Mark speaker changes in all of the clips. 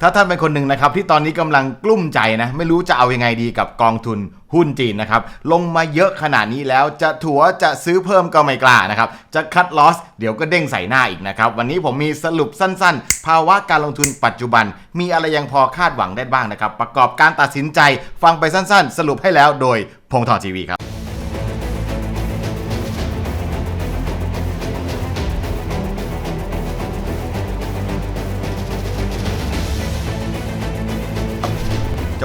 Speaker 1: ถ้าท่านเป็นคนหนึ่งนะครับที่ตอนนี้กำลังกลุ้มใจนะไม่รู้จะเอายังไงดีกับกองทุนหุ้นจีนนะครับลงมาเยอะขนาดนี้แล้วจะถัวจะซื้อเพิ่มก็ไม่กล้านะครับจะคัดลอสเดี๋ยวก็เด้งใส่หน้าอีกนะครับวันนี้ผมมีสรุปสั้นๆ ภาวะการลงทุนปัจจุบัน มีอะไรยังพอคาดหวังได้บ้างนะครับประกอบการตัดสินใจฟังไปสั้นๆ สรุปให้แล้วโดยพงศ์ทองทีวีครับ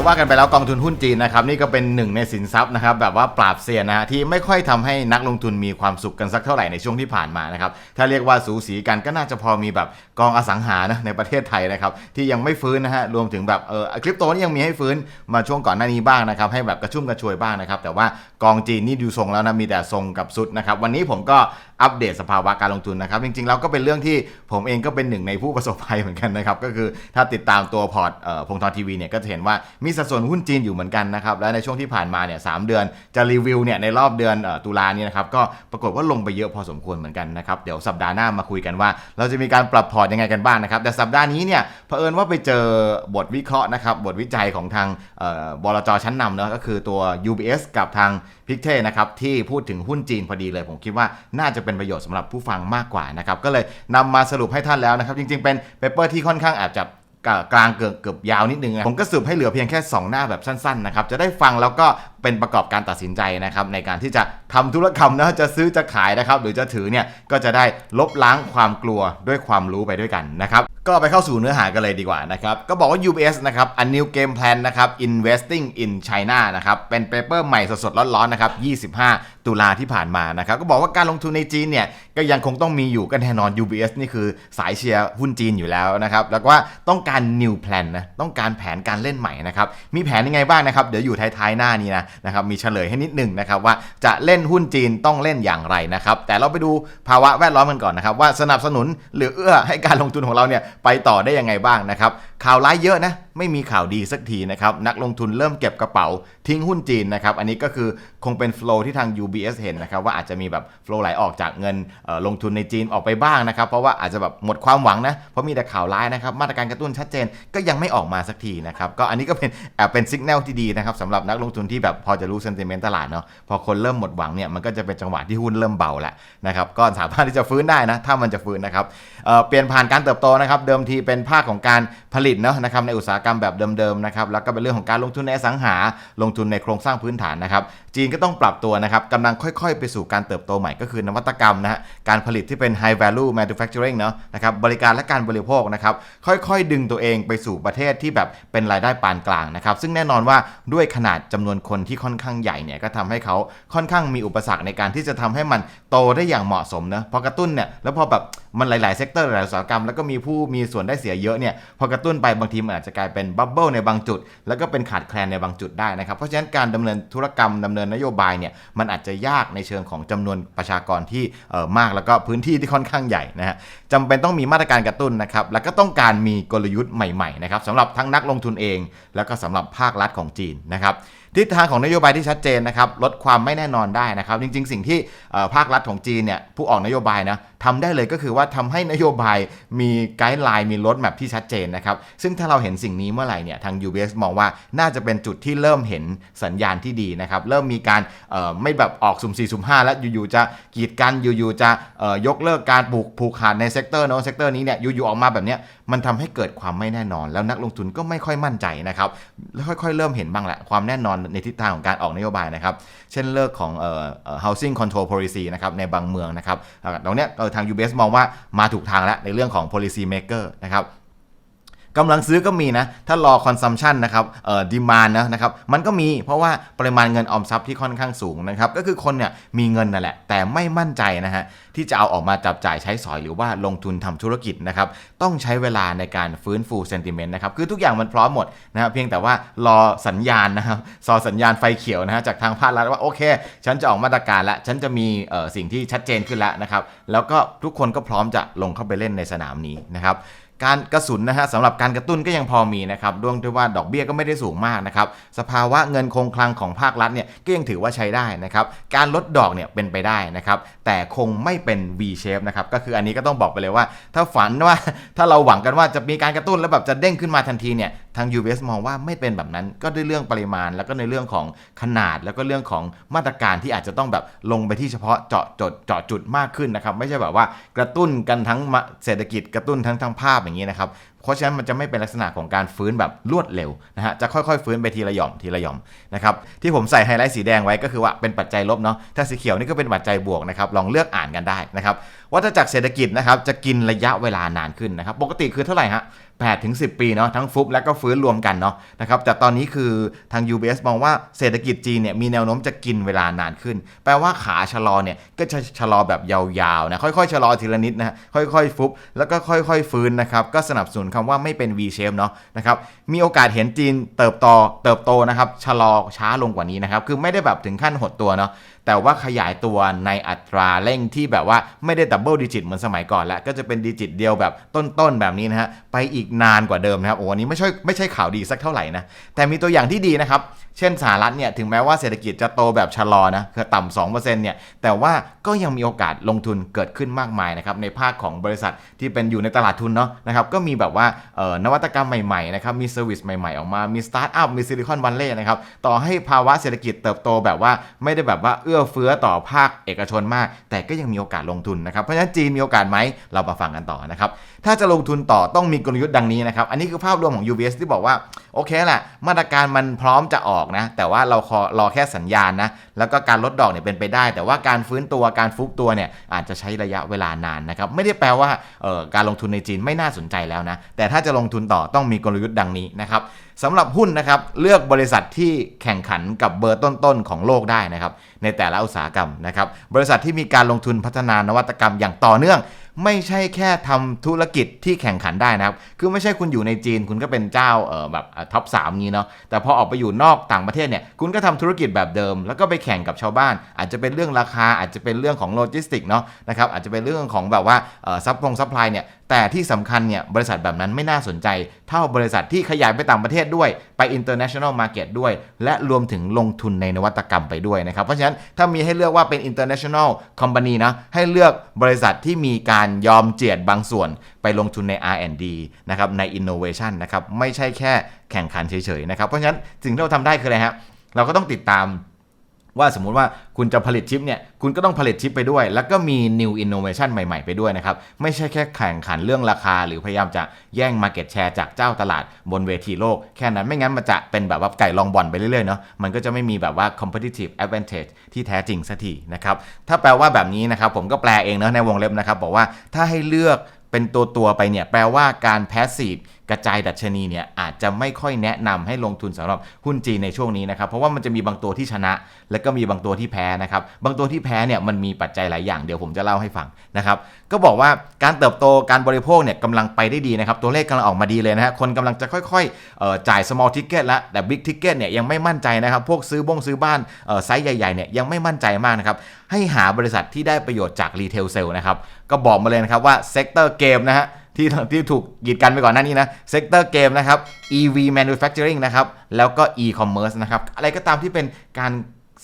Speaker 1: จะว่ากันไปแล้วกองทุนหุ้นจีนนะครับนี่ก็เป็นหนึ่งในสินทรัพย์นะครับแบบว่าปราบเซียนนะฮะที่ไม่ค่อยทำให้นักลงทุนมีความสุขกันสักเท่าไหร่ในช่วงที่ผ่านมานะครับถ้าเรียกว่าสูสีกันก็น่าจะพอมีแบบกองอสังหานะในประเทศไทยนะครับที่ยังไม่ฟื้นนะฮะรวมถึงแบบเออคริปโตนี่ยังมีให้ฟื้นมาช่วงก่อนหน้านี้บ้างนะครับให้แบบกระชุ่มกระชวยบ้างนะครับแต่ว่ากองจีนนี่ดูทรงแล้วนะมีแต่ทรงกับสุดนะครับวันนี้ผมก็ อัปเดตสภาวะการลงทุนนะครับ จริงๆแล้วก็เป็นเรื่องที่ผมเองก็เป็นหนึ่งในผู้ประสบภัยเหมือนกันนะครับ ก็คือถ้าติดตามตัวพอร์ตพงทองทีวีเนี่ยก็จะเห็นว่ามีสัดส่วนหุ้นจีนอยู่เหมือนกันนะครับ และในช่วงที่ผ่านมาเนี่ยสเดือนจะรีวิวเนี่ยในรอบเดือนออตุลานี่ยนะครับก็ปรากฏว่าลงไปเยอะพอสมควรเหมือนกันนะครับเดี๋ยวสัปดาห์หน้ามาคุยกันว่า เราจะมีการปรับพอร์ตยังไงกันบ้างนะครับ แต่สัปดาห์นี้เนี่ยเผอิญว่าไปเจอบทวิเคราะห์นะครับบทวิจัยของทางบลจชั้นนำเนาะก็คือตัว UBS กับทาง พิกเทนะครับที่พูดถึงหุ้นจีนพอดีเลย ผมคิดว่าน่าจะเป็นประโยชน์สำหรับผู้ฟังมากกว่านะครับก็เลยนำมาสรุปให้ท่านแล้วนะครับจริงๆเป็นเปเปอร์ที่ค่อนข้างอาจจะกลางเกือบเกือบยาวนิดนึง ผมก็สรุปให้เหลือเพียงแค่ 2 หน้าแบบสั้นๆนะครับ จะได้ฟังแล้วก็ เป็นประกอบการตัดสินใจนะครับในการที่จะทำธุรกรรมนะจะซื้อจะขายนะครับ หรือจะถือเนี่ยก็จะได้ลบล้างความกลัวด้วยความรู้ไปด้วยกันนะครับก็ไปเข้าสู่เนื้อหากันเลยดีกว่านะครับ ก็บอกว่า UBS นะครับ a new game plan นะครับ investing in China นะครับ เป็นเปเปอร์ใหม่สดๆ ร้อนๆ นะครับ 25 ตุลาที่ผ่านมานะครับ ก็บอกว่าการลงทุนในจีนเนี่ย ก็ยังคงต้องมีอยู่กันแน่นอน UBS นี่คือสายเชียร์หุ้นจีนอยู่แล้วนะครับ แล้วก็ต้องการ new plan นะ ต้องการแผนการเล่นใหม่นะครับ มีแผนยังไงบ้างนะครับ เดี๋ยวอยู่ท้ายๆ หน้านี้นะนะครับมีเฉลยให้นิดหนึ่งนะครับว่าจะเล่นหุ้นจีนต้องเล่นอย่างไรนะครับแต่เราไปดูภาวะแวดล้อมกันก่อนนะครับว่าสนับสนุนหรือเอื้อให้การลงทุนของเราเนี่ยไปต่อได้ยังไงบ้างนะครับข่าวร้ายเยอะนะไม่มีข่าวดีสักทีนะครับนักลงทุนเริ่มเก็บกระเป๋าทิ้งหุ้นจีนนะครับอันนี้ก็คือคงเป็นโฟล์ที่ทาง UBS เห็นนะครับว่าอาจจะมีแบบโฟล์ไหลออกจากเงินลงทุนในจีนออกไปบ้างนะครับเพราะว่าอาจจะแบบหมดความหวังนะเพราะมีแต่ข่าวร้ายนะครับมาตรการกระตุ้นชัดเจนก็ยังไม่ออกมาสักทีนะครับก็อันนี้ก็เป็นแอบเป็นสัญญาณที่ดีนะครับสำหรับนักลงทุนที่แบบพอจะรู้เซนติเมนต์ตลาดเนาะพอคนเริ่มหมดหวังเนี่ยมันก็จะเป็นจังหวะที่หุ้นเริ่มเบาแหละนะครับก็สามารถที่จะฟื้นได้นะถ้ามันจะฟื้นนะครับเเปลี่ยนผ่านการเติบโตนะครับเดิมทีเป็นภาคของการผลิตเนาะนะครับในอุตสาหกรรมแบบเดิมๆนะครับแล้วก็เป็นเรื่องของการลงทุนในสังหาลงทุนในโครงสร้างพื้นฐานนะครับจีนก็ต้องปรับตัวนะครับกำลังค่อยๆ ไปสู่การเติบโตใหม่ก็คือนวัตกรรมนะฮะการผลิตที่เป็น high value manufacturing เนาะนะครับบริการและการบริโภคนะครับค่อยๆ ดึงตัวเองไปสู่ประเทศที่แบบเป็นรายได้ปานกลางนะครับซึ่งแน่นอนว่าด้วยขนาดจำนวนคนที่ค่อนข้างใหญ่เนี่ยก็ทำให้เขาค่อนข้างมีอุปสรรคในการที่จะทำให้มันโตได้อย่างเหมาะสมนะพอกระตุ้นเนี่ยแล้วพอแบบมันหลายๆเซกเตอร์หลายอุตสาหกรรมแล้วก็มีผู้มีส่วนได้เสียเยอะเนี่ยพอกระตุ้นไปบางทีมันอาจจะกลายเป็นบับเบิลในบางจุด แล้วก็เป็นขาดแคลนในบางจุดได้นะครับเพราะฉะนั้นการดำเนินธุรกรรมดำเนินนโยบายเนี่ยมันอาจจะยากในเชิงของจำนวนประชากรที่เออมากแล้วก็พื้นที่ที่ค่อนข้างใหญ่นะฮะจำเป็นต้องมีมาตรการกระตุ้นนะครับแล้วก็ต้องการมีกลยุทธ์ใหม่ๆนะครับสำหรับทั้งนักลงทุนเอง แล้วก็สำหรับภาครัฐของจีนนะครับทิศทางของนโยบายที่ชัดเจนนะครับลดความไม่แน่นอนได้นะครับ จริง ๆ สิ่งที่ภาครัฐของจีนเนี่ยผู้ออกนโยบายนะ ทำได้เลยก็คือว่าทำให้นโยบายมีไกด์ไลน์มีรถแมพที่ชัดเจนนะครับ ซึ่งถ้าเราเห็นสิ่งนี้เมื่อไหร่เนี่ยทาง UBS มองว่าน่าจะเป็นจุดที่เริ่มเห็นสัญญาณที่ดีนะครับ เริ่มมีการไม่แบบออกสุ่ม4สุ่ม5แล้วอยู่ๆจะกีดกันอยู่ๆจะยกเลิกการปลูกผูกขาดในเซกเตอร์โน้นเซกเตอร์นี้เนี่ยอยู่ๆออกมาแบบนี้มันทำให้เกิดความไม่แน่นอน แล้วนักลงทุนก็ไม่ค่อยมั่นใจนะครับแล้วค่อยๆ เริ่มเห็นบ้างแหละความแน่นอนในทิศทางของการออกนโยบายนะครับ เช่นเลิกของเอ่อ housing control policy นะครับในบางเมืองนะครับตรงเนี้ยทาง UBS มองว่ามาถูกทางแล้วในเรื่องของ policy maker นะครับ กำลังซื้อก็มีนะ ถ้ารอคอนซัมชันนะครับเอ่อดีมานนะนะครับมันก็มีเพราะว่าปริมาณเงินออมทรัพย์ที่ค่อนข้างสูงนะครับก็คือคนเนี่ยมีเงินนั่นแหละ แต่ไม่มั่นใจนะฮะที่จะเอาออกมาจับจ่ายใช้สอยหรือว่าลงทุนทำธุรกิจนะครับต้องใช้เวลาในการฟื้นฟูเซนติเมนต์นะครับคือทุกอย่างมันพร้อมหมดนะครับเพียงแต่ว่ารอสัญญาณนะครับรอสัญญาณไฟเขียวนะฮะจากทางภาครัฐว่าโอเค ฉันจะออกมาตรการแล้วฉันจะมีเอ่อสิ่งที่ชัดเจนขึ้นแล้วนะครับแล้วก็ทุกคนก็พร้อมจะลงเข้าไปเล่นในสนามนี้นะครับ การกระสุนนะฮะสำหรับการกระตุ้นก็ยังพอมีนะครับด้วยด้วยว่าดอกเบี้ยก็ไม่ได้สูงมากนะครับสภาวะเงินคงคลังของภาครัฐเนี่ยก็ยังถือว่าใช้ได้นะครับการลดดอกเนี่ยเป็นไปได้นะครับแต่คงไม่เป็น V shape นะครับก็คืออันนี้ก็ต้องบอกไปเลยว่า ถ้าฝันว่าถ้าเราหวังกันว่าจะมีการกระตุ้นแล้วแบบจะเด้งขึ้นมาทันทีเนี่ยทาง UBS มองว่าไม่เป็นแบบนั้นก็ด้วยเรื่องปริมาณ แล้วก็ในเรื่องของขนาดแล้วก็เรื่องของมาตรการที่อาจจะต้องแบบลงไปที่เฉพาะเจาะจดเจาะจุดมากขึ้นนะครับ ไม่ใช่แบบว่ากระตุ้นกันทั้งเศรษฐกิจกระตุ้นทั้งทั้งภาพอย่างนี้นะครับเพราะฉะนั้นมันจะไม่เป็นลักษณะของการฟื้นแบบรวดเร็วนะฮะจะค่อยๆ ฟื้นไปทีละหย่อมทีละหย่อมนะครับที่ผมใส่ไฮไลท์สีแดงไว้ก็คือว่าเป็นปัจจัยลบเนาะถ้าสีเขียวนี่ก็เป็นปัจจัยบวกนะครับลองเลือกอ่านกันได้นะครับวัฏจักรเศรษฐกิจนะครับจะกินระยะเวลานานขึ้นนะครับปกติคือเท่าไหร่ฮะ 8ถึง10 ปีเนาะทั้งฟุบและก็ฟื้นรวมกันเนาะนะครับแต่ตอนนี้คือทาง UBS มองว่าเศรษฐกิจจีนเนี่ยมีแนวโน้มจะกินเวลานานขึ้น แปลว่าขาชะลอเนี่ยก็จะชะลอแบบยาวๆนะค่อยๆชะลอทีละนิดนะฮะค่อยๆฟุบแล้วก็ค่อยๆฟื้นนะครับก็สนับสนุนคำว่าไม่เป็น V shape เนาะนะครับมีโอกาสเห็นจีนเติบโตเติบโตนะครับชะลอช้าลงกว่านี้นะครับคือไม่ได้แบบถึงขั้นหดตัวเนาะแต่ว่าขยายตัวในอัตราเร่งที่แบบว่าไม่ได้ดับเบิลดิจิตเหมือนสมัยก่อนแล้วก็จะเป็นดิจิตเดียวแบบต้นๆแบบนี้นะฮะไปอีกนานกว่าเดิมนะครับโอ้อันนี้ไม่ใช่ไม่ใช่ข่าวดีสักเท่าไหร่นะแต่มีตัวอย่างที่ดีนะครับ เช่นสหรัฐเนี่ยถึงแม้ว่าเศรษฐกิจจะโตแบบชะลอนะคือต่ำสองเปอร์เซ็นต์เนี่ยแต่ว่าก็ยังมีโอกาสลงทุนเกิดขึ้นมากมายนะครับในภาคของบริษัทที่เป็นอยู่ในตลาดทุนเนาะนะครับก็มีแบบว่านวัตกรรมใหม่ๆนะครับมีเซอร์วิสใหม่ๆ ออกมามีสตาร์ทอัพมีซิลิคอนวัลเลย์นะครับต่อให้ภาวะเศรษฐกิจเติบโตแบบว่าไม่ได้แบบว่าเอื้อเฟื้อต่อภาคเอกชนมาก แต่ก็ยังมีโอกาสลงทุนนะครับเพราะฉะนั้นจีนมีโอกาสไหมเรามาฟังกันต่อนะครับถ้าจะลงทุนต่อต้องมีกลยุทธ์ดังนี้นะครับ อันนี้คือภาพรวมของ UBS ที่บอกว่า โอเคแหละ มาตรการมันพร้อมจะออกนะ แต่ว่าเราขอรอแค่สัญญาณนะ แล้วก็การลดดอกเนี่ยเป็นไปได้ แต่ว่าการฟื้นตัวการฟุบตัวเนี่ยอาจจะใช้ระยะเวลานานนะครับ ไม่ได้แปลว่าการลงทุนในจีนไม่น่าสนใจแล้วนะ แต่ถ้าจะลงทุนต่อต้องมีกลยุทธ์ดังนี้นะครับสำหรับหุ้นนะครับเลือกบริษัทที่แข่งขันกับเบอร์ต้นๆของโลกได้นะครับในแต่ละอุตสาหกรรมนะครับบริษัทที่มีการลงทุนพัฒนานวัตกรรมอย่างต่อเนื่องไม่ใช่แค่ทำธุรกิจที่แข่งขันได้นะครับ คือไม่ใช่คุณอยู่ในจีนคุณก็เป็นเจ้าเออแบบท็อปสามนี้เนาะ แต่พอออกไปอยู่นอกต่างประเทศเนี่ยคุณก็ทำธุรกิจแบบเดิม แล้วก็ไปแข่งกับชาวบ้าน อาจจะเป็นเรื่องราคาอาจจะเป็นเรื่องของโลจิสติกเนาะนะครับอาจจะเป็นเรื่องของแบบว่าซัพพงซัพพลายเนี่ย แต่ที่สำคัญเนี่ยบริษัทแบบนั้นไม่น่าสนใจ เท่าบริษัทที่ขยายไปต่างประเทศด้วยไป international market ด้วย และรวมถึงลงทุนในนวัตกรรมไปด้วยนะครับ เพราะฉะนั้นถ้ามีให้เลือกว่าเป็น international company นะให้เลือกบริษัทที่มีการยอมเจียดบางส่วนไปลงทุนใน R&D นะครับใน innovation นะครับไม่ใช่แค่แข่งขันเฉยๆนะครับเพราะฉะนั้นสิ่งที่เราทำได้คืออะไรฮะเราก็ต้องติดตาม ว่าสมมุติว่าคุณจะผลิตชิปเนี่ย คุณก็ต้องผลิตชิปไปด้วย แล้วก็มี new innovation ใหม่ ๆ ไปด้วยนะครับ ไม่ใช่แค่แข่งขันเรื่องราคา หรือพยายามจะแย่ง market share จากเจ้าตลาดบนเวทีโลก แค่นั้นไม่งั้นมันจะเป็นแบบว่าไก่ลองบอลไปเรื่อยๆเนาะมันก็จะไม่มีแบบว่า competitive advantage ที่แท้จริงสักทีนะครับถ้าแปลว่าแบบนี้นะครับผมก็แปลเองเนาะในวงเล็บนะครับบอกว่าถ้าให้เลือกเป็นตัวตัวๆไปเนี่ยแปลว่าการ passive กระจายดัชนีเนี่ยอาจจะไม่ค่อยแนะนำให้ลงทุนสำหรับหุ้นจีนในช่วงนี้นะครับ เพราะว่ามันจะมีบางตัวที่ชนะ แล้วก็มีบางตัวที่แพ้นะครับ บางตัวที่แพ้เนี่ยมันมีปัจจัยหลายอย่างเดี๋ยวผมจะเล่าให้ฟังนะครับ ก็บอกว่าการเติบโตการบริโภคเนี่ยกำลังไปได้ดีนะครับ ตัวเลขกำลังออกมาดีเลยนะฮะคนกำลังจะค่อยๆจ่าย small ticket ล้วแต่ big ticket เนี่ยยังไม่มั่นใจนะครับพวกซื้อบงซื้อบ้านไซส์ใหญ่ๆเนี่ยยังไม่มั่นใจมากนะครับให้หาบริษัทที่ได้ประโยชน์จากรีเทลเซลนะครับก็บอกมาเลยนะครับว่าเซกเตอร์เกมนะฮะ ที่ที่ถูกกีดกันไปก่อนหน้านี้นะเซกเตอร์เกมนะครับ EV manufacturing นะครับแล้วก็ e-commerce นะครับอะไรก็ตามที่เป็นการ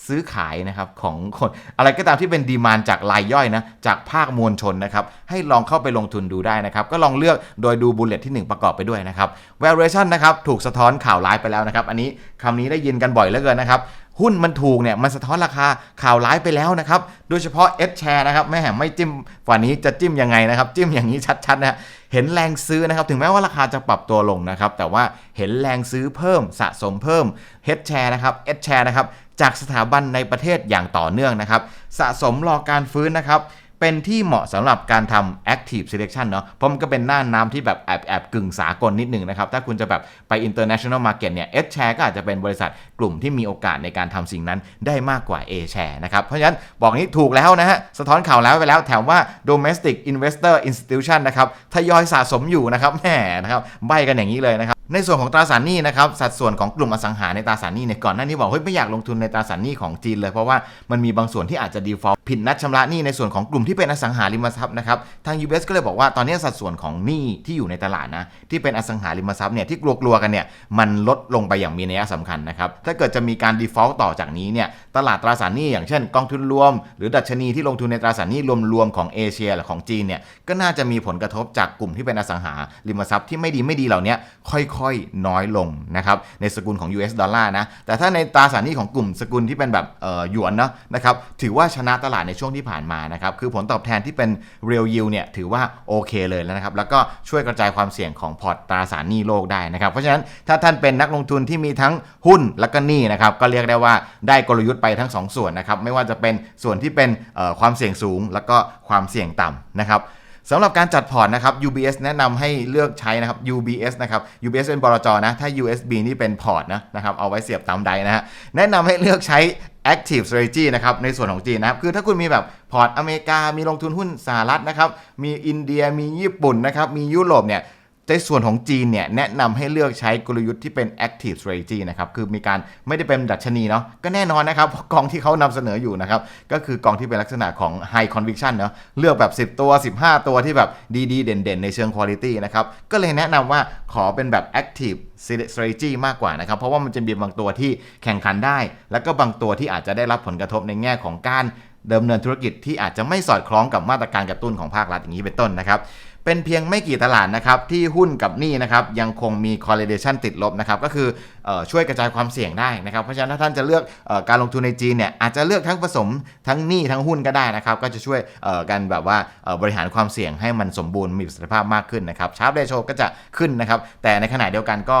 Speaker 1: ซื้อขายนะครับของคนอะไรก็ตามที่เป็นดีมานจากรายย่อยนะจากภาคมวลชนนะครับให้ลองเข้าไปลงทุนดูได้นะครับก็ลองเลือกโดยดูบุลเลตที่ 1 ประกอบไปด้วยนะครับ valuation นะครับถูกสะท้อนข่าวร้ายไปแล้วนะครับ อันนี้คำนี้ได้ยินกันบ่อยเหลือเกินนะครับ หุ้นมันถูกเนี่ยมันสะท้อนราคาข่าวร้ายไปแล้วนะครับโดยเฉพาะ S share นะครับแม่แหมไม่จิ้มฝ่านี้จะจิ้มยังไงนะครับจิ้มอย่างนี้ชัดๆนะฮะเห็นแรงซื้อนะครับถึงแม้ว่าราคาจะปรับตัวลงนะครับแต่ว่าเห็นแรงซื้อเพิ่มสะสมเพิ่ม H share นะครับ S share นะครับจากสถาบันในประเทศอย่างต่อเนื่องนะครับสะสมรอการฟื้นนะครับ เป็นที่เหมาะสำหรับการทำ active selection เนาะ เพราะมันก็เป็นหน้าน้ำที่แบบแอบแอบกึ่งสากลนิดหนึ่งนะครับ ถ้าคุณจะแบบไป international market เนี่ย S share ก็อาจจะเป็นบริษัทกลุ่มที่มีโอกาสในการทำสิ่งนั้นได้มากกว่า A share นะครับ เพราะฉะนั้นบอกนี้ถูกแล้วนะฮะ สะท้อนข่าวแล้วไปแล้วแถมว่า domestic investor institution นะครับ ทยอยสะสมอยู่นะครับ แหมนะครับ ใบกันอย่างนี้เลยนะครับ ในส่วนของตราสารหนี้นะครับสัดส่วนของกลุ่มอสังหาในตราสารหนี้เนี่ยก่อนหน้านี้บอกเฮ้ยไม่อยากลงทุนในตราสารหนี้ของจีนเลย เพราะว่ามันมีบางส่วนที่อาจจะ default ผิดนัดชำระหนี้ในส่วนของกลุ่มที่เป็นอสังหาริมทรัพย์นะครับทาง UBS ก็เลยบอกว่าตอนนี้สัดส่วนของหนี้ที่อยู่ในตลาดนะที่เป็นอสังหาริมทรัพย์เนี่ยที่กลัวๆกันเนี่ยมันลดลงไปอย่างมีนัยสำคัญนะครับถ้าเกิดจะมีการ default ต่อจากนี้เนี่ยตลาดตราสารหนี้อย่างเช่น กองทุนรวม หรือดัชนีที่ลงทุนในตราสารหนี้รวมๆของเอเชียหรือของจีนเนี่ยก็น่าจะมีผลกระทบจากกลุ่มที่เป็นอสังหาริมทรัพย์ที่ไม่ดีไม่ดีเหล่านี้ค่อยๆ น้อยลงนะครับในสกุลของ US ดอลลาร์นะแต่ถ้าในตราสารหนี้ของกลุ่มสกุลที่เป็นแบบเออหยวนเนาะนะครับถือว่าชนะตลาดในช่วงที่ผ่านมานะครับคือผลตอบแทนที่เป็น real yield เนี่ยถือว่าโอเคเลยแล้วนะครับแล้วก็ช่วยกระจายความเสี่ยงของพอร์ตตราสารหนี้โลกได้นะครับเพราะฉะนั้นถ้าท่านเป็นนักลงทุนที่มีทั้งหุ้นและก็หนี้นะครับก็เรียกได้ว่าได้กลยุทธ์ไปทั้งสองส่วนนะครับไม่ว่าจะเป็นส่วนที่เป็นความเสี่ยงสูง แล้วก็ความเสี่ยงต่ำนะครับ สำหรับการจัดพอร์ตนะครับ UBS แนะนำให้เลือกใช้นะครับ UBS นะครับ UBS เป็นบลจนะ ถ้า USB นี่เป็นพอร์ตนะนะครับ เอาไว้เสียบตามใดนะฮะ แนะนำให้เลือกใช้ Active Strategy นะครับ ในส่วนของจีนนะครับ คือถ้าคุณมีแบบพอร์ตอเมริกา มีลงทุนหุ้นสหรัฐนะครับ มีอินเดีย มีญี่ปุ่นนะครับ มียุโรปเนี่ย ในส่วนของจีนเนี่ยแนะนำให้เลือกใช้กลยุทธ์ที่เป็น active strategy นะครับคือมีการไม่ได้เป็นดัชนีเนาะก็แน่นอนนะครับกองที่เขานำเสนออยู่นะครับก็คือกองที่เป็นลักษณะของ high conviction เนาะเลือกแบบ 10 ตัว 15 ตัวที่แบบดีๆ เด่นๆ ในเชิง quality นะครับก็เลยแนะนำว่าขอเป็นแบบ active strategy มากกว่านะครับ เพราะว่ามันจะมีบางตัวที่แข่งขันได้ แล้วก็บางตัวที่อาจจะได้รับผลกระทบในแง่ของการดิมเนินธุรกิจที่อาจจะไม่สอดคล้องกับมาตรการกระตุ้นของภาครัฐอย่างนี้เป็นต้นนะครับ เป็นเพียงไม่กี่ตลาดนะครับที่หุ้นกับหนี้นะครับยังคงมี correlation ติดลบนะครับก็คือออช่วยกระจายความเสี่ยงได้นะครับเพราะฉะนั้นถ้าท่านจะเลือกออการลงทุนในจีนเนี่ยอาจจะเลือกทั้งผสมทั้งหนี้ทั้งหุ้นก็ได้นะครับก็จะช่วยกันแบบว่าบริหารความเสี่ยงให้มันสมบูรณ์มีประสิทธิภาพมากขึ้นนะครับชาร์ปเดโชก็จะขึ้นนะครับแต่ในขณะเดียวกันก็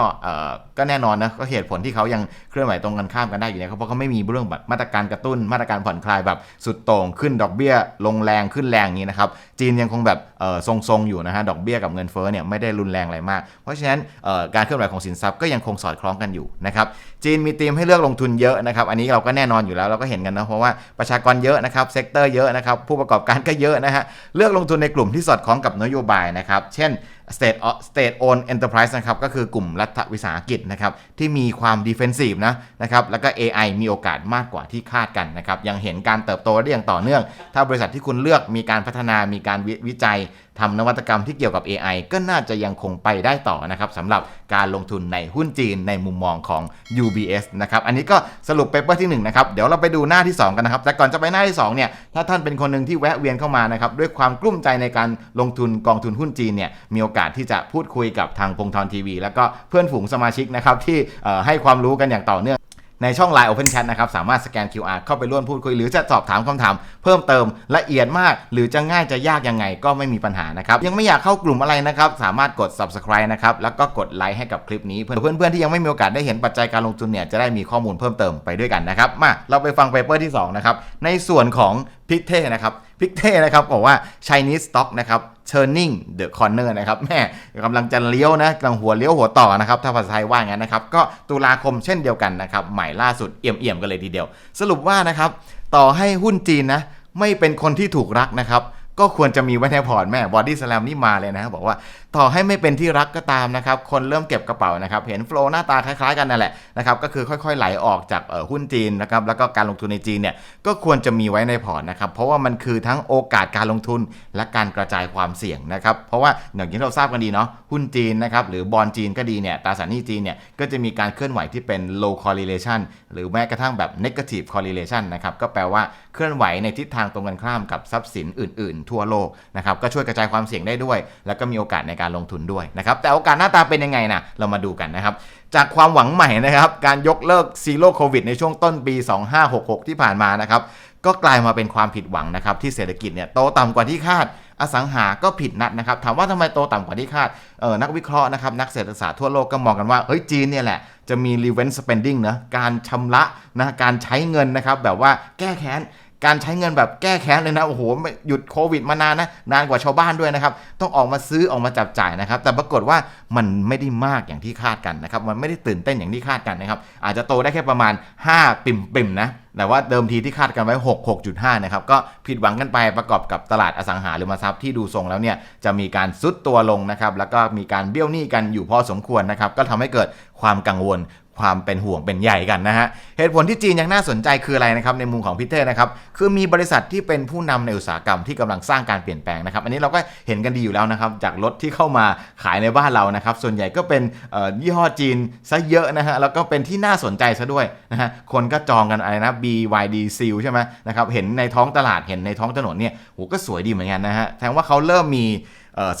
Speaker 1: ก็แน่นอนนะก็เหตุผลที่เขายังเคลื่อนไหวตรงกันข้ามกันได้อยู่เนี่ยเพราะเขาไม่มีเรื่องแบบมาตรการกระตุ้นมาตรการผ่อนคลายแบบสุดโต่งขึ้นดอกเบี้ยลงแรงขึ้นแรงนี้นะครับจีนยังคงแบบทรงๆอยู่นะฮะดอกเบี้ยกับเงินเฟ้อเนี่ยไม่ได้รุนแรงอะไรมาก เพราะฉะนั้นการเคลื่อนไหวของสินทรัพย์ก็ยังคงสอดคล้องกันอยู่นะครับจีนมีธีมให้เลือกลงทุนเยอะนะครับอันนี้เราก็แน่นอนอยู่แล้วเราก็เห็นกันนะเพราะว่าประชากรเยอะนะครับเซกเตอร์เยอะนะครับผู้ประกอบการก็เยอะนะฮะเลือกลงทุนในกลุ่มที่สอดคล้องกับนโยบายนะครับเช่น state state owned enterprise นะครับก็คือกลุ่มรัฐวิสาหกิจนะครับที่มีความ defensive นะนะครับแล้วก็ AI มีโอกาสมากกว่าที่คาดกันนะครับยังเห็นการเติบโตได้อย่างต่อเนื่อง ถ้าบริษัทที่คุณเลือกมีการพัฒนามีการววิจัย ทำนวัตกรรมที่เกี่ยวกับ AI ก็น่าจะยังคงไปได้ต่อนะครับสำหรับการลงทุนในหุ้นจีนในมุมมองของ UBS นะครับอันนี้ก็สรุปเปเปอร์ที่1นะครับเดี๋ยวเราไปดูหน้าที่ 2 กันนะครับ แต่ก่อนจะไปหน้าที่2เนี่ยถ้าท่านเป็นคนหนึ่งที่แวะเวียนเข้ามานะครับด้วยความกลุ้มใจในการลงทุนกองทุนหุ้นจีนเนี่ยมีโอกาสที่จะพูดคุยกับทางพงทรทีวี แล้วก็เพื่อนฝูงสมาชิกนะครับที่ให้ความรู้กันอย่างต่อเนื่อง ในช่อง Line Open Chat นะครับสามารถสแกน QR เข้าไปร่วมพูดคุย หรือจะสอบถามคำถาม เพิ่มเติมละเอียดมาก หรือจะง่ายจะยากยังไงก็ไม่มีปัญหานะครับยังไม่อยากเข้ากลุ่มอะไรนะครับสามารถกด Subscribe นะครับแล้วก็กดไลค์ให้กับคลิปนี้เพื่อนเพื่อนๆที่ยังไม่มีโอกาสได้เห็นปัจจัยการลงทุนเนี่ยจะได้มีข้อมูลเพิ่มเติมไปด้วยกันนะครับมาเราไปฟังเปเปอร์ที่2นะครับในส่วนของ พิกเท่นะครับพิกเท่นะครับบอกว่า Chinese stock นะครับ turning the corner นะครับแม่กำลังจะเลี้ยวนะกำลังหัวเลี้ยวหัวต่อนะครับถ้าภาษาไทยว่างั้นนะครับ ก็ตุลาคมเช่นเดียวกันนะครับใหม่ล่าสุดเอี่ยมเอี่ยมกันเลยทีเดียว สรุปว่านะครับ ต่อให้หุ้นจีนนะไม่เป็นคนที่ถูกรักนะครับ ก็ควรจะมีไว้ในพอร์ตแม่บอดี้สแลมนี่มาเลยนะครับบอกว่าต่อให้ไม่เป็นที่รักก็ตามนะครับ คนเริ่มเก็บกระเป๋านะครับ เห็นโฟล์หน้าตาคล้ายๆกันนั่นแหละนะครับ ก็คือค่อยๆไหลออกจากหุ้นจีนนะครับ แล้วก็การลงทุนในจีนเนี่ย ก็ควรจะมีไว้ในพอร์ตนะครับ เพราะว่ามันคือทั้งโอกาสการลงทุนและการกระจายความเสี่ยงนะครับ เพราะว่าอย่างที่เราทราบกันดีเนาะ หุ้นจีนนะครับ หรือบอลจีนก็ดีเนี่ย ตราสารหนี้จีนเนี่ย ก็จะมีการเคลื่อนไหวที่เป็น low correlation หรือแม้กระทั่งแบบ negative correlation นะครับ ก็แปลว่าเคลื่อนไหวในทิศทางตรงกันข้ามกับทรัพย์สินอื่น ๆทั่วโลกนะครับก็ช่วยกระจายความเสี่ยงได้ด้วย แล้วก็มีโอกาสในการลงทุนด้วยนะครับแต่โอกาสหน้าตาเป็นยังไงนะเรามาดูกันนะครับจากความหวังใหม่นะครับการยกเลิกซีโร่โควิดในช่วงต้นปี 2566 ที่ผ่านมานะครับก็กลายมาเป็นความผิดหวังนะครับที่เศรษฐกิจเนี่ยโตต่ำกว่าที่คาดอสังหาก็ผิดนัดนะครับถามว่าทำไมโตต่ำกว่าที่คาดเออนักวิเคราะห์นะครับนักเศรษฐศาสตร์ทั่วโลกก็มองกันว่าเฮ้ยจีนเนี่ยแหละจะมี revenge spending นะการชำระนะการใช้เงินนะครับแบบว่าแก้แค้น การใช้เงินแบบแก้แค้นเลยนะ โอ้โห หยุดโควิดมานานนะ นานกว่าชาวบ้านด้วยนะครับ ต้องออกมาซื้อออกมาจับจ่ายนะครับ แต่ปรากฏว่ามันไม่ได้มากอย่างที่คาดกันนะครับ มันไม่ได้ตื่นเต้นอย่างที่คาดกันนะครับ อาจจะโตได้แค่ประมาณ 5 ปิ่มปิมๆนะ แต่ว่าเดิมทีที่คาดกันไว้ 6 6.5 นะครับ ก็ผิดหวังกันไปประกอบกับตลาดอสังหาริมทรัพย์ที่ดูทรงแล้วเนี่ย จะมีการซุดตัวลงนะครับ แล้วก็มีการเบี้ยวหนี้กันอยู่พอสมควรนะครับ ก็ทำให้เกิดความกังวล ความเป็นห่วงเป็นใหญ่กันนะฮะ เหตุผลที่จีนยังน่าสนใจคืออะไรนะครับในมุมของพีเตอร์นะครับ คือมีบริษัทที่เป็นผู้นำในอุตสาหกรรมที่กำลังสร้างการเปลี่ยนแปลงนะครับ อันนี้เราก็เห็นกันดีอยู่แล้วนะครับ จากรถที่เข้ามาขายในบ้านเรานะครับ ส่วนใหญ่ก็เป็นยี่ห้อจีนซะเยอะนะฮะ แล้วก็เป็นที่น่าสนใจซะด้วยนะฮะ คนก็จองกันอะไรนะ BYD Seal ใช่ไหมนะครับ เห็นในท้องตลาด เห็นในท้องถนนเนี่ยโหก็สวยดีเหมือนกันนะฮะ แสดงว่าเขาเริ่มมี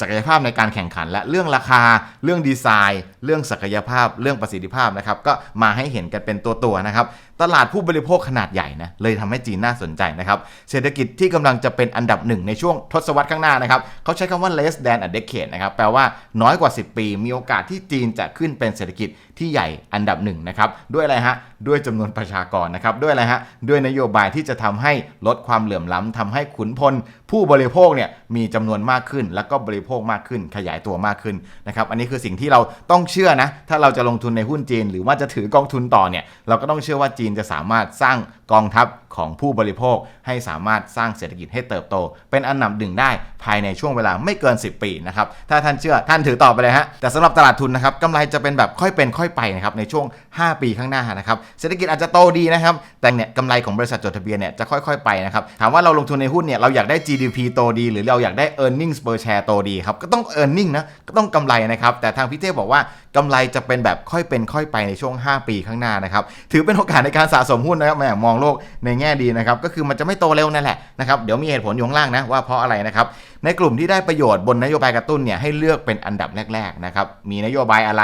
Speaker 1: ศักยภาพในการแข่งขัน และเรื่องราคาเรื่องดีไซน์ เรื่องศักยภาพเรื่องประสิทธิภาพนะครับก็มาให้เห็นกันเป็นตัวตัวๆนะครับ ตลาดผู้บริโภคขนาดใหญ่นะเลยทำให้จีนน่าสนใจนะครับเศรษฐกิจที่กำลังจะเป็นอันดับหนึ่งในช่วงทศวรรษข้างหน้านะครับเขาใช้คำว่า less than a decade นะครับแปลว่าน้อยกว่า 10 ปี มีโอกาสที่จีนจะขึ้นเป็นเศรษฐกิจที่ใหญ่อันดับหนึ่งนะครับด้วยอะไรฮะด้วยจำนวนประชากรนะครับด้วยอะไรฮะด้วยนโยบายที่จะทำให้ลดความเหลื่อมล้ำทำให้ขุนพล ผู้บริโภคเนี่ยมีจำนวนมากขึ้น แล้วก็บริโภคมากขึ้น ขยายตัวมากขึ้นนะครับอันนี้คือสิ่งที่เราต้องเชื่อนะถ้าเราจะลงทุนในหุ้นจีน หรือว่าจะถือกองทุนต่อเนี่ยเราก็ต้องเชื่อว่าจีนจะสามารถสร้างกองทัพ ของผู้บริโภคให้สามารถสร้างเศรษฐกิจให้เติบโต เป็นอันดับหนึ่งได้ภายในช่วงเวลาไม่เกิน 10 ปีนะครับถ้าท่านเชื่อท่านถือต่อไปเลยฮะแต่สำหรับตลาดทุนนะครับกำไรจะเป็นแบบค่อยเป็นค่อยไปนะครับในช่วง 5 ปีข้างหน้านะครับเศรษฐกิจอาจจะโตดีนะครับแต่เนี่ยกำไรของบริษัทจดทะเบียนเนี่ยจะค่อยๆไปนะครับถามว่าเราลงทุนในหุ้นเนี่ยเราอยากได้ GDP โตดี หรือเราอยากได้ earnings per share โตดีครับก็ต้อง earning นะก็ต้องกำไรนะครับแต่ทางพี่เต้บอกว่ากำไรจะเป็นแบบค่อยเป็นค่อยไปในช่วง 5 ปีข้างหน้านะครับถือเป็นโอกาสในการสะสมหุ้นนะครับมองโลกในแง่ดีนะครับก็คือมันจะไม่โตเร็วนั่นแหละนะครับเดี๋ยวมีเหตุผลอยู่ข้างล่างนะว่าเพราะอะไรนะครับในกลุ่มที่ได้ประโยชน์บนนโยบายกระตุ้นเนี่ยให้เลือกเป็นอันดับแรกๆนะครับมีนโยบายอะไร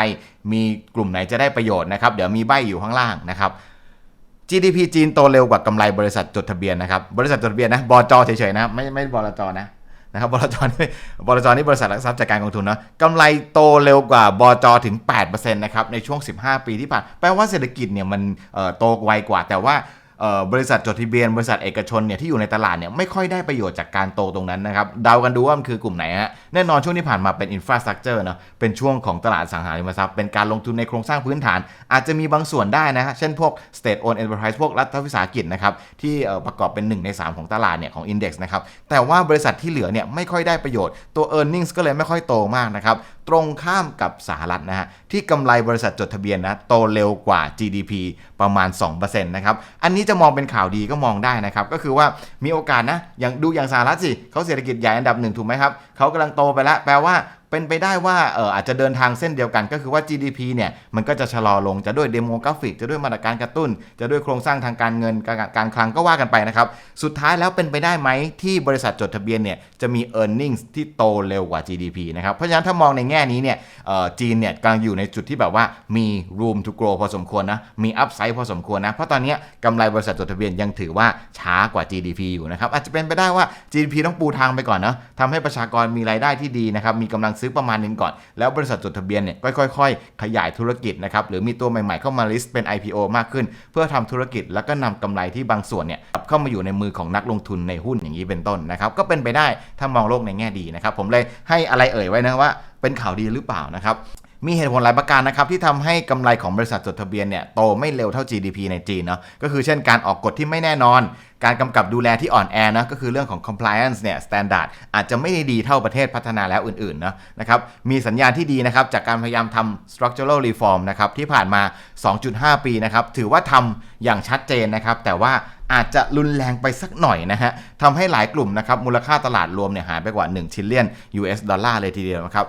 Speaker 1: มีกลุ่มไหนจะได้ประโยชน์นะครับเดี๋ยวมีใบอยู่ข้างล่างนะครับ GDP จีนโตเร็วกว่ากำไรบริษัทจดทะเบียนนะครับบริษัทจดทะเบียนนะบจเฉยๆนะไม่ไม่บลจนะนะครับบลจนี่บลจนี่บริษัทหลักทรัพย์จัดการกองทุนนะกำไรโตเร็วกว่าบจถึง8%นะครับในช่วง 15 ปีที่ผ่านแปลว่าเศรษฐกิจเนี่ยมันโตไวกว่าแต่ว่า บริษัทจดทะเบียน บริษัทเอกชนเนี่ยที่อยู่ในตลาดเนี่ยไม่ค่อยได้ประโยชน์จากการโตตรงนั้นนะครับเดากันดูว่ามันคือกลุ่มไหนฮะแน่นอนช่วงที่ผ่านมาเป็นอินฟราสตรักเจอร์เนาะเป็นช่วงของตลาดสังหาริมทรัพย์เป็นการลงทุนในโครงสร้างพื้นฐาน อาจจะมีบางส่วนได้นะฮะเช่นพวก state owned enterprise พวกรัฐวิสาหกิจนะครับที่ประกอบเป็น 1 ใน 3 ของตลาดเนี่ยของ index นะครับแต่ว่าบริษัทที่เหลือเนี่ยไม่ค่อยได้ประโยชน์ตัว e a r n i n g ก็เลยไม่ค่อยโตมากนะครับ ตรงข้ามกับสหรัฐนะฮะที่กำไรบริษัทจดทะเบียนนะโตเร็วกว่า GDP ประมาณ 2%นะครับอันนี้จะมองเป็นข่าวดีก็มองได้นะครับก็คือว่ามีโอกาสนะอย่างดูอย่างสหรัฐสิเขาเศรษฐกิจใหญ่อันดับหนึ่งถูกไหมครับเขากำลังโตไปแล้วแปลว่า เป็นไปได้ว่าเอออาจจะเดินทางเส้นเดียวกันก็คือว่า GDP เนี่ยมันก็จะชะลอลงจะด้วยเดโมกราฟิก จะด้วยมาตรการกระตุ้น จะด้วยโครงสร้างทางการเงินการการคลังก็ว่ากันไปนะครับ สุดท้ายแล้วเป็นไปได้ไหมที่บริษัทจดทะเบียนเนี่ยจะมี e a r n i n g ที่โตเร็วกว่า GDP นะครับเพราะฉะนั้นถ้ามองในแง่นี้เนี่ยเอ่อจีนเนี่ยกำลังอยู่ในจุดที่แบบว่ามี room to grow พอสมควรนะมี upside พอสมควรนะเพราะตอนนี้กำไรบริษัทจดทะเบียนยังถือว่าช้ากว่า GDP อยู่นะครับอาจจะเป็นไปได้ว่า GDP ต้องปูทางไปก่อนเนาะทำให้ประชากรมีรายได้ที่ดีนะครับมีกำลังซอประมาณนึงก่อน แล้วบริษัทจดทะเบียนเนี่ยค่อยๆ ขยายธุรกิจนะครับหรือมีตัวใหม่ๆเข้ามาลิสต์เป็น IPO มากขึ้น เพื่อทำธุรกิจแล้วก็นำกำไรที่บางส่วนเนี่ยกลับเข้ามาอยู่ในมือของนักลงทุนในหุ้นอย่างนี้เป็นต้นนะครับก็เป็นไปได้ถ้ามองโลกในแง่ดีนะครับผมเลยให้อะไรเอ่ยไว้นะว่าเป็นข่าวดีหรือเปล่านะครับ มีเหตุผลหลายประการนะครับที่ทำให้กำไรของบริษัทจดทะเบียนเนี่ยโตไม่เร็วเท่า GDP ในจีนเนาะก็คือเช่นการออกกฎที่ไม่แน่นอน การกำกับดูแลที่อ่อนแอนะก็คือเรื่องของ compliance เนี่ย standard อาจจะไม่ได้ดีเท่าประเทศพัฒนาแล้วอื่นๆนะนะครับมีสัญญาณที่ดีนะครับจากการพยายามทำ structural reform นะครับที่ผ่านมา 2.5 ปีนะครับถือว่าทำอย่างชัดเจนนะครับแต่ว่า อาจจะรุนแรงไปสักหน่อยนะฮะทำให้หลายกลุ่มนะครับมูลค่าตลาดรวมเนี่ยหายไปกว่า1 t r i l l i o n US ดอลลาร์เลยทีเดียวนะครับ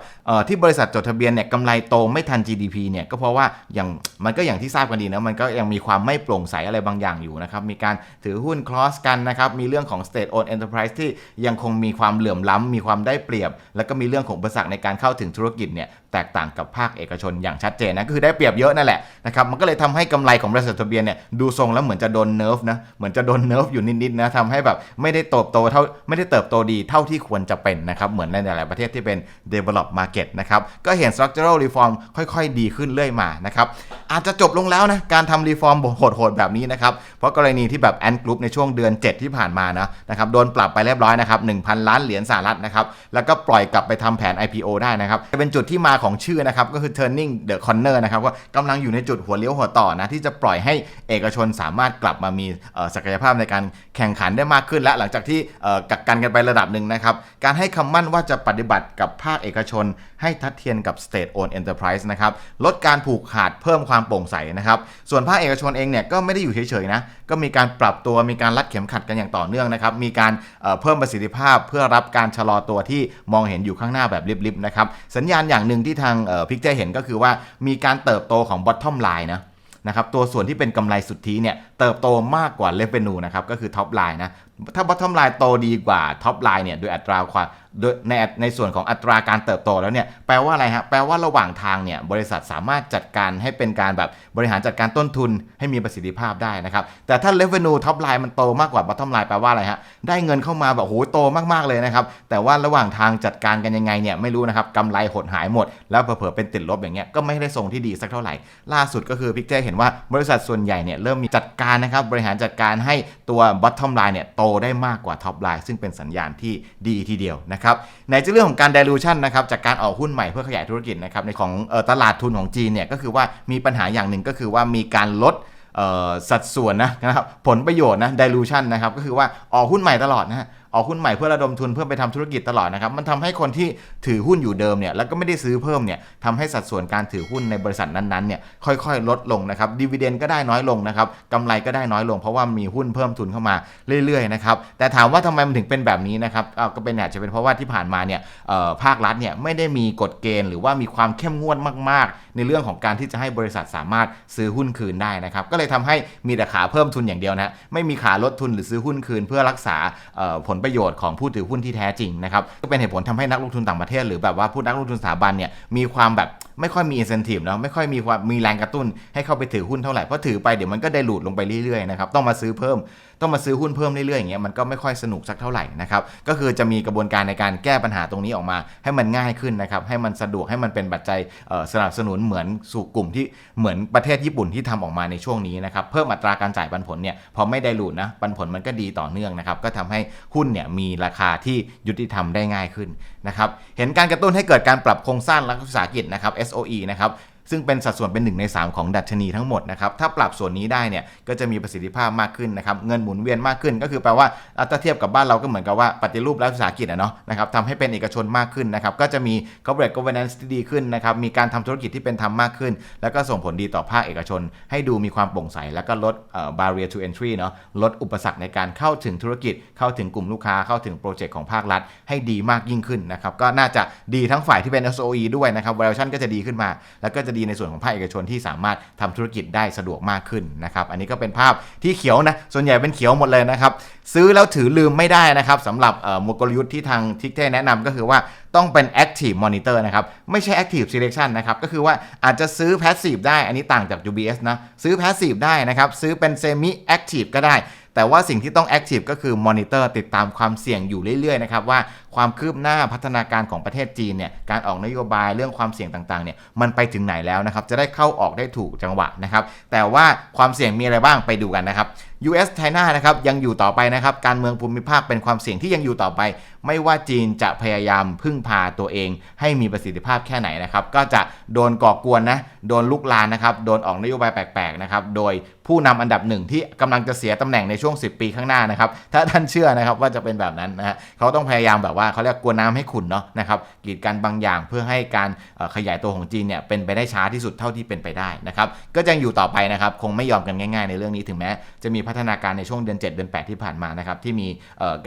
Speaker 1: ที่บริษัทจดทะเบียนเนี่ยกำไรโตไม่ทัน GDP เนี่ยก็เพราะว่าอย่างมันก็อย่างที่ทราบกันดีนะมันก็ยังมีความไม่โปร่งใสอะไรบางอย่างอยู่นะครับมีการถือหุ้น cross กันนะครับมีเรื่องของ state owned enterprise ที่ยังคงมีความเหลื่อมล้ำมีความได้เปรียบ แล้วก็มีเรื่องของอุปสรรคในการเข้าถึงธุรกิจเนี่ย แตกต่างกับภาคเอกชนอย่างชัดเจนนะก็คือได้เปรียบเยอะนั่นแหละนะครับมันก็เลยทำให้กำไรของบริษัทจดทะเบียนเนี่ยดูทรงแล้วเหมือนจะโดนเนิร์ฟนะเหมือนจะโดนเนิร์ฟอยู่นิดๆนะทำให้แบบไม่ได้เติบโตเท่าไม่ได้เติบโตดีเท่าที่ควรจะเป็นนะครับเหมือนในหลายๆประเทศที่เป็น develop market นะครับก็เห็น structural reform ค่อยๆ ดีขึ้นเรื่อยมานะครับอาจจะจบลงแล้วนะการทำรีฟอร์มโหดๆแบบนี้นะครับเพราะกรณีที่แบบแอนกรุ๊ปในช่วงเดือน 7 ที่ผ่านมานะนะครับโดนปรับไปเรียบร้อยนะครับ1,000 ล้านเหรียญสหรัฐนะครับแล้วก็ปล่อยกลับไปทำแผน IPO ได้นะครับเป็นจุดที่มาของชื่อนะครับก็คือ turning the corner นะครับว่ากำลังอยู่ในจุดหัวเลี้ยวหัวต่อนะที่จะปล่อยให้เอกชนสามารถกลับมามีศักยภาพในการแข่งขันได้มากขึ้น และหลังจากที่กักกันกันไประดับหนึ่งนะครับการให้คำมั่นว่าจะปฏิบัติกับภาคเอกชน ให้ทัดเทียมกับ state owned enterprise นะครับลดการผูกขาดเพิ่มความโปร่งใสนะครับส่วนภาคเอกชนเองเนี่ยก็ไม่ได้อยู่เฉยๆนะก็มีการปรับตัวมีการรัดเข็มขัดกันอย่างต่อเนื่องนะครับมีการเอ่อเพิ่มประสิทธิภาพเพื่อรับการชะลอตัวที่มองเห็นอยู่ข้างหน้าแบบลิบๆนะครับสัญญาณอย่างหนึ่งที่ทางพิกเจเห็นก็คือว่ามีการเติบโตของ bottom line นะนะครับตัวส่วนที่เป็นกำไรสุทธิเนี่ยเติบโตมากกว่า revenue นะครับก็คือ top line นะ ถ้า bottom line โตดีกว่า top line เนี่ยโดยอัตราความโดยในในส่วนของอัตราการเติบโตแล้วเนี่ยแปลว่าอะไรฮะแปลว่าระหว่างทางเนี่ยบริษัทสามารถจัดการให้เป็นการแบบบริหารจัดการต้นทุนให้มีประสิทธิภาพได้นะครับ แต่ถ้า revenue top line มันโตมากกว่า bottom line แปลว่าอะไรฮะได้เงินเข้ามาแบบโหโตมากๆเลยนะครับ แต่ว่าระหว่างทางจัดการกันยังไงเนี่ยไม่รู้นะครับกำไรหดหายหมด แล้วเผลอๆเป็นติดลบอย่างเงี้ยก็ไม่ได้ทรงที่ดีสักเท่าไหร่ ล่าสุดก็คือพิกเจเห็นว่าบริษัทส่วนใหญ่เนี่ยเริ่มมีจัดการนะครับบริหารจัดการให้ตัว bottom line เนี่ยโตได้มากกว่าท็อปไลน์ซึ่งเป็นสัญญาณที่ดีทีเดียวนะครับในเรื่องของการ dilution นะครับจากการออกหุ้นใหม่เพื่อขยายธุรกิจนะครับในของออตลาดทุนของจีนเนี่ยก็คือว่ามีปัญหาอย่างหนึ่งก็คือว่ามีการลดสัดส่วนนะครับผลประโยชน์นะ dilution นะครับก็คือว่าออกหุ้นใหม่ตลอดนะฮะออกหุ้นใหม่เพื่อระดมทุนเพื่อไปทำธุรกิจตลอดนะครับ มันทำให้คนที่ถือหุ้นอยู่เดิมเนี่ยแล้วก็ไม่ได้ซื้อเพิ่มเนี่ยทำให้สัดส่วนการถือหุ้นในบริษัทนั้นๆเนี่ยค่อยๆ ลดลงนะครับดีเวเดนก็ได้น้อยลงนะครับกำไรก็ได้น้อยลง เพราะว่ามีหุ้นเพิ่มทุนเข้ามาเรื่อยๆนะครับแต่ถามว่าทำไมมันถึงเป็นแบบนี้นะครับก็เป็นอาจจะเป็นเพราะว่าที่ผ่านมาเนี่ยภาครัฐเนี่ยไม่ได้มีกฎเกณฑ์หรือว่ามีความเข้มงวดมาก ๆ ในเรื่องของการที่จะให้บริษัทสามารถซื้อหุ้นคืนได้นะครับก็เลยทำให้มีแต่ขาเพิ่มทุนอย่างเดียวนะไม่มีขาลดทุนหรือซื้อหุ้นคืนเพื่อรักษาผลประโยชน์ของผู้ถือหุ้นที่แท้จริงนะครับก็เป็นเหตุผลทำให้นักลงทุนต่างประเทศ หรือแบบว่าผู้นักลงทุนสถาบันเนี่ยมีความแบบไม่ค่อยมี incentive เนาะไม่ค่อยมีความมีแรงกระตุ้นให้เข้าไปถือหุ้นเท่าไหร่เพราะถือไปเดี๋ยวมันก็ได้หลุดลงไปเรื่อยๆนะครับต้องมาซื้อเพิ่มต้องมาซื้อหุ้นเพิ่มเรื่อยๆอย่างเงี้ยมันก็ไม่ค่อยสนุกสักเท่าไหร่นะครับก็คือจะมีกระบวนการในการแก้ปัญหาตรงนี้ออกมา ให้มันง่ายขึ้นนะครับให้มันสะดวกให้มันเป็นปัจจัยสนับสนุนเหมือนสู่กลุ่มที่เหมือนประเทศญี่ปุ่นที่ทำออกมาในช่วงนี้นะครับเพิ่มอัตราการจ่ายปันผลเนี่ยพอไม่ได้หลุดนะปันผลมันก็ดีต่อเนื่องนะครับก็ทำให้หุ้นเนี่ยมีราคาที่ยุติธรรมได้ง่ายขึ้นนะครับ เห็นการกระตุ้นให้เกิดการปรับโครงสร้างรัฐวิสาหกิจนะครับ SOE นะครับ ซึ่งเป็นสัดส่วนเป็น 1 ใน 3 ของดัชนีทั้งหมดนะครับ ถ้าปรับส่วนนี้ได้เนี่ยก็จะมีประสิทธิภาพมากขึ้นนะครับเงินหมุนเวียนมากขึ้น ก็คือแปลว่าถ้าเทียบกับบ้านเราก็เหมือนกับว่าปฏิรูปรัฐวิสาหกิจอะเนาะนะครับทำให้เป็นเอกชนมากขึ้นนะครับก็จะมี corporate governance ที่ดีขึ้นนะครับมีการทำธุรกิจที่เป็นธรรมมากขึ้น แล้วก็ส่งผลดีต่อภาคเอกชน ให้ดูมีความโปร่งใสแล้วก็ลด barrier to entry เนาะลดอุปสรรคในการเข้าถึงธุรกิจ เข้าถึงกลุ่มลูกค้าเข้าถึงโปรเจกต์ของภาครัฐ ให้ดีมากยิ่งขึ้นนะครับก็น่าจะดีทั้งฝ่ายที่เป็น SOE ด้วยนะครับ valuation ก็จะดีขึ้นมา แล้วก็จะดีในส่วนของภาคเอกชนที่สามารถทำธุรกิจได้สะดวกมากขึ้นนะครับอันนี้ก็เป็นภาพที่เขียวนะส่วนใหญ่เป็นเขียวหมดเลยนะครับซื้อแล้วถือลืมไม่ได้นะครับสำหรับมกลยุทธ์ที่ทางทิกเทแนะนำก็คือว่าต้องเป็น active monitor นะครับ ไม่ใช่ active selection นะครับ ก็คือว่าอาจจะซื้อ passive ได้ อันนี้ต่างจาก UBS นะ ซื้อ passive ได้นะครับ ซื้อเป็น semi active ก็ได้ แต่ว่าสิ่งที่ต้องแอคทีฟก็คือมอนิเตอร์ติดตามความเสี่ยงอยู่เรื่อยๆนะครับว่าความคืบหน้าพัฒนาการของประเทศจีนเนี่ยการออกนโยบายเรื่องความเสี่ยงต่างๆเนี่ยมันไปถึงไหนแล้วนะครับจะได้เข้าออกได้ถูกจังหวะนะครับแต่ว่าความเสี่ยงมีอะไรบ้างไปดูกันนะครับ US China นะครับยังอยู่ต่อไปนะครับ การเมืองภูมิภาคเป็นความเสี่ยงที่ยังอยู่ต่อไป ไม่ว่าจีนจะพยายามพึ่งพาตัวเอง ให้มีประสิทธิภาพแค่ไหนนะครับ ก็จะโดนก่อกวนนะ โดนลุกลานนะครับ โดนออกนโยบายแปลกๆนะครับ โดยผู้นำอันดับหนึ่งที่กำลังจะเสียตำแหน่งในช่วง 10 ปีข้างหน้านะครับ ถ้าท่านเชื่อนะครับว่าจะเป็นแบบนั้นนะฮะเขาต้องพยายามแบบว่าเขาเรียกกวนน้ำให้ขุ่นเนาะนะครับกีดกันบางอย่างเพื่อให้การขยายตัวของจีนเนี่ยเป็นไปได้ช้าที่สุดเท่าที่เป็นไปได้นะครับ ก็ยังอยู่ต่อไปนะครับ คงไม่ยอมกันง่าย ๆ ในเรื่องนี้ถึงแม้จะมีพัฒนาการในช่วงเดือน 7 เดือน 8 ที่ผ่านมานะครับที่มี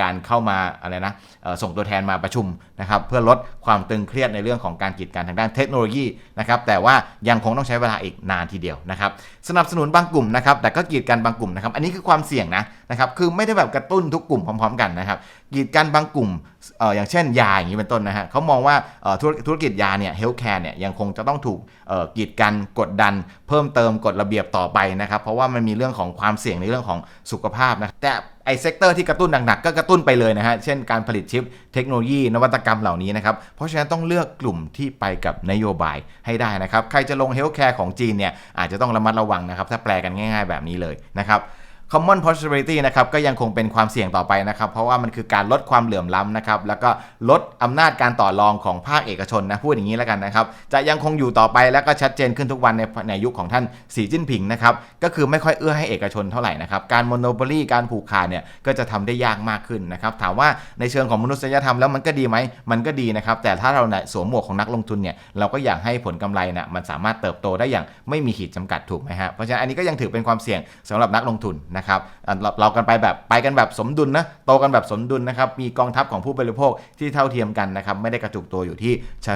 Speaker 1: การเข้ามาอะไรนะส่งตัวแทนมาประชุมนะครับเพื่อลดความตึงเครียดในเรื่องของการกีดกันทางด้านเทคโนโลยีนะครับแต่ว่ายังคงต้องใช้เวลาอีกนานทีเดียวนะครับสนับสนุนบางกลุ่มนะครับแต่ก็กีดกันบางกลุ่มนะครับอันนี้คือความเสี่ยงนะนะครับคือไม่ได้แบบกระตุ้นทุกกลุ่มพร้อม ๆ กันนะครับกีดกันบางกลุ่มอ่ออย่างเช่นยาอย่างนี้เป็นต้นนะฮะเขามองว่าเอ่อธุรธุรกิจยาเนี่ยเฮลท์แคร์เนี่ยยังคงจะต้องถูกเอ่อกีดกันกดดัน เพิ่มเติมกฎระเบียบต่อไปนะครับเพราะว่ามันมีเรื่องของความเสี่ยงในเรื่องของสุขภาพนะแต่ไอเซกเตอร์ที่กระตุ้นหนักๆก็กระตุ้นไปเลยนะฮะ เช่นการผลิตชิปเทคโนโลยี นวัตกรรมเหล่านี้นะครับ เพราะฉะนั้นต้องเลือกกลุ่มที่ไปกับนโยบายให้ได้นะครับ ใครจะลงเฮลท์แคร์ของจีนเนี่ยอาจจะต้องระมัดระวังนะครับ ถ้าแปลกันง่ายๆแบบนี้เลยนะครับ common prosperity นะครับก็ยังคงเป็นความเสี่ยงต่อไปนะครับ เพราะว่ามันคือการลดความเหลื่อมล้ำนะครับ แล้วก็ลดอำนาจการต่อรองของภาคเอกชนนะ พูดอย่างนี้แล้วกันนะครับ จะยังคงอยู่ต่อไปแล้วก็ชัดเจนขึ้นทุกวันในในยุคของท่านสีจิ้นผิงนะครับ ก็คือไม่ค่อยเอื้อให้เอกชนเท่าไหร่นะครับ การ monopoly การผูกขาดเนี่ยก็จะทำได้ยากมากขึ้นนะครับ ถามว่าในเชิงของมนุษยธรรมแล้วมันก็ดีไหมมันก็ดีนะครับ แต่ถ้าเราเนี่ยสวมหมวกของนักลงทุนเนี่ยเราก็อยากให้ผลกำไรน่ะมันสามารถเติบโตได้อย่างไม่มีขีดจำกัดถูกไหมฮะเพราะฉะนั้นอันนี้ก็ยังถือเป็นความเสี่ยงสำหรับนักลงทุนนะครับเราเรากันไปแบบไปกันแบบสมดุลนะโตกันแบบสมดุลนะครับมีกองทัพของผู้บริโภคที่เท่าเทียมกันนะครับไม่ได้กระจุกตัวอยู่ที่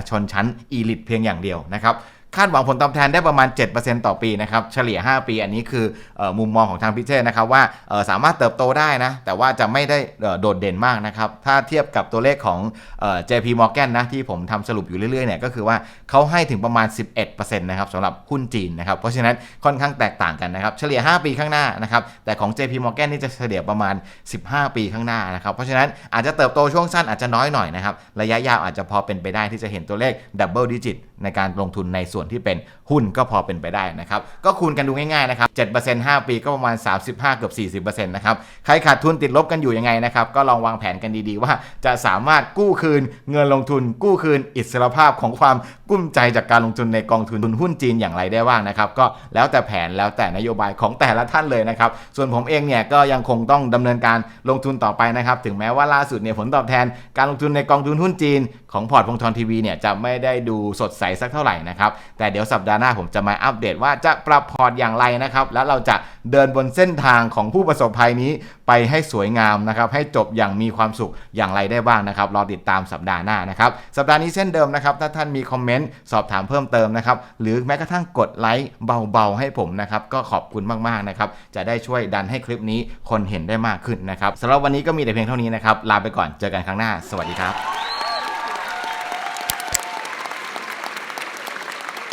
Speaker 1: ชนชั้นอีลิตเพียงอย่างเดียวนะครับ คาดหวังผลตอบแทนได้ประมาณ 7%ต่อปีนะครับ เฉลี่ย 5 ปี อันนี้คือออมุมมองของทางพิเชษนะครับว่าสามารถเติบโตได้นะ แต่ว่าจะไม่ได้โดดเด่นมากนะครับ ถ้าเทียบกับตัวเลขของเอ่อ JP Morgan นะ ที่ผมทำสรุปอยู่เรื่อยๆเนี่ยก็คือว่าเขาให้ถึงประมาณ 11%นะครับสำหรับหุ้นจีนนะครับ เพราะฉะนั้นค่อนข้างแตกต่างกันนะครับ เฉลี่ย 5 ปีข้างหน้านะครับ แต่ของ JP Morgan นี่จะเฉลี่ยประมาณ 15 ปีข้างหน้านะครับ เพราะฉะนั้นอาจจะเติบโตช่วงสั้นอาจจะน้อยหน่อยนะครับ ระยะยาวอาจจะพอเป็นไปได้ที่จะเห็นตัวเลขดับเบิลดิจิต ในการลงทุนในส่วนที่เป็นหุ้นก็พอเป็นไปได้นะครับ ก็คูณกันดูง่ายๆนะครับ 7% 5 ปีก็ประมาณ 35 เกือบ 40%นะครับ ใครขาดทุนติดลบกันอยู่ยังไงนะครับ ก็ลองวางแผนกันดีๆ ว่าจะสามารถกู้คืนเงินลงทุน กู้คืนอิสรภาพของความกุ้มใจจากการลงทุนในกองทุนหุ้นจีนอย่างไรได้บ้างนะครับ ก็แล้วแต่แผนแล้วแต่นโยบายของแต่ละท่านเลยนะครับ ส่วนผมเองเนี่ยก็ยังคงต้องดำเนินการลงทุนต่อไปนะครับ ถึงแม้ว่าล่าสุดเนี่ยผลตอบแทน การลงทุนในกองทุนหุ้นจีน ของพอร์ตพงทรทีวีเนี่ยจะไม่ได้ดูสดใสสักเท่าไหร่นะครับ แต่เดี๋ยวสัปดาห์หน้าผมจะมาอัปเดตว่าจะปรับพอร์ตอย่างไรนะครับ แล้วเราจะเดินบนเส้นทางของผู้ประสบภัยนี้ไปให้สวยงามนะครับ ให้จบอย่างมีความสุขอย่างไรได้บ้างนะครับ รอติดตามสัปดาห์หน้านะครับ สัปดาห์นี้เช่นเดิมนะครับ ถ้าท่านมีคอมเมนต์สอบถามเพิ่มเติมนะครับ หรือแม้กระทั่งกดไลค์เบาๆให้ผมนะครับ ก็ขอบคุณมากๆนะครับ จะได้ช่วยดันให้คลิปนี้คนเห็นได้มากขึ้นนะครับสำหรับวันนี้ก็มีแต่เพียงเท่านี้นะครับ ลาไปก่อน เจอกันครั้งหน้า สวัสดีครับ